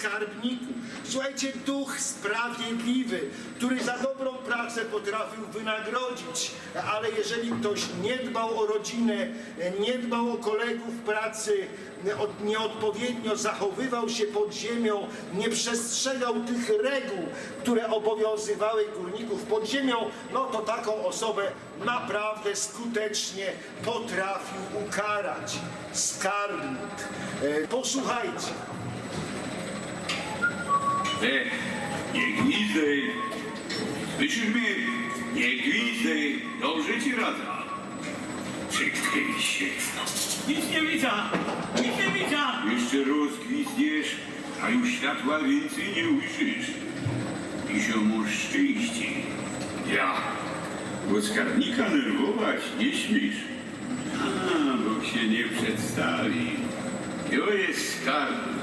skarbników. Słuchajcie, duch sprawiedliwy, który za dobrą pracę potrafił wynagrodzić, ale jeżeli ktoś nie dbał o rodzinę, nie dbał o kolegów pracy, od- nieodpowiednio zachowywał się pod ziemią, nie przestrzegał tych reguł, które obowiązywały górników pod ziemią, no to taką osobę naprawdę skutecznie potrafił ukarać skarbnik. E, Posłuchajcie. E, nie gwizdej. Słyszysz mnie? Nie gwizdej. Dobrze ci rada. Nic nie widzę! Nic nie widzę! Jeszcze rozgwizdniesz, a już światła więcej nie ujrzysz. I ziomu szczęście. Ja, bo skarbnika nerwować nie śmiesz. A, bo się nie przedstawi. To jest skarbnik,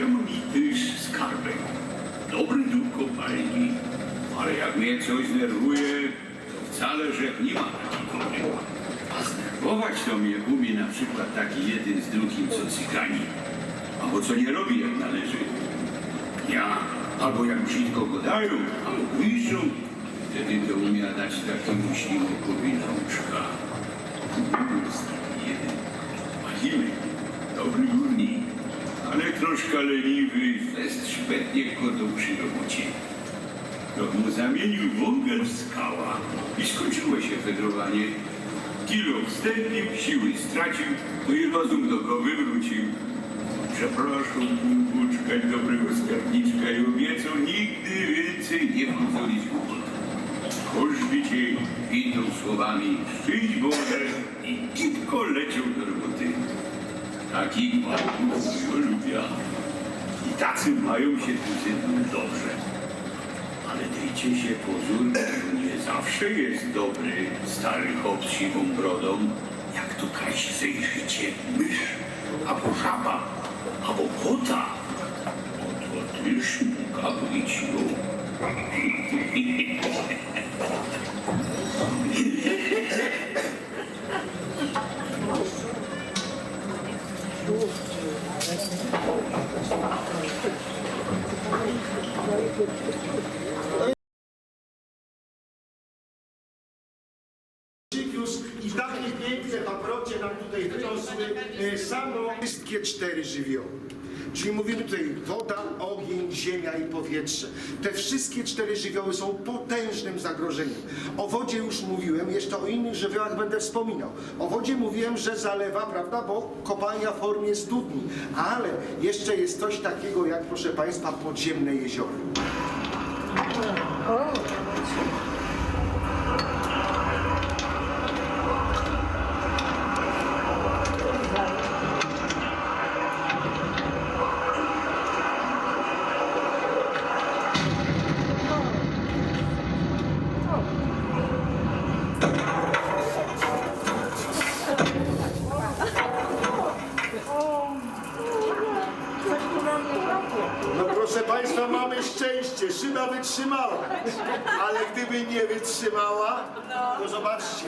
też skarbek. Dobry duch kopalni, ale jak mnie coś znerwuje, to wcale, że nie ma taki dobry. A znerwować to mnie umie na przykład taki jeden z drugim, co cygani. Albo co nie robi jak należy. Ja, albo jak brzydko go dają, albo gwiżdżą, wtedy to umie dać takiemu ślimokowi nauczka. Jest jeden. Machimy, dobry ale troszkę leniwy, fest szpetnie kotą przy robocie. To mu zamienił wągel w skała i skończyło się fedrowanie. Kilo siły stracił, no i rozum do go wywrócił. Przepraszam, mógł uczkać dobrego skarbniczka i obiecał nigdy więcej nie pozwolić głupot. Cię pitą słowami szczęść Boże i tylko leciał do roboty. Nie lubię. I tacy mają się tu ze mną dobrze. Ale dajcie się pozór, nie zawsze jest dobry stary chłop z siwą brodą, jak tutaj zejrzycie mysz, albo żaba, albo kota. Oto też mogła Thank you. Przywiózł i takie piękne paprocie nam tutaj wyrosły e, samo wszystkie cztery żywioły. Czyli mówimy tutaj woda, ogień, ziemia i powietrze. Te wszystkie cztery żywioły są potężnym zagrożeniem. O wodzie już mówiłem, jeszcze o innych żywiołach będę wspominał. O wodzie mówiłem, że zalewa, prawda, bo kopalnia w formie studni. Ale jeszcze jest coś takiego jak, proszę Państwa, podziemne jezioro. No proszę Państwa, mamy szczęście, szyba wytrzymała. Ale gdyby nie wytrzymała, to zobaczcie.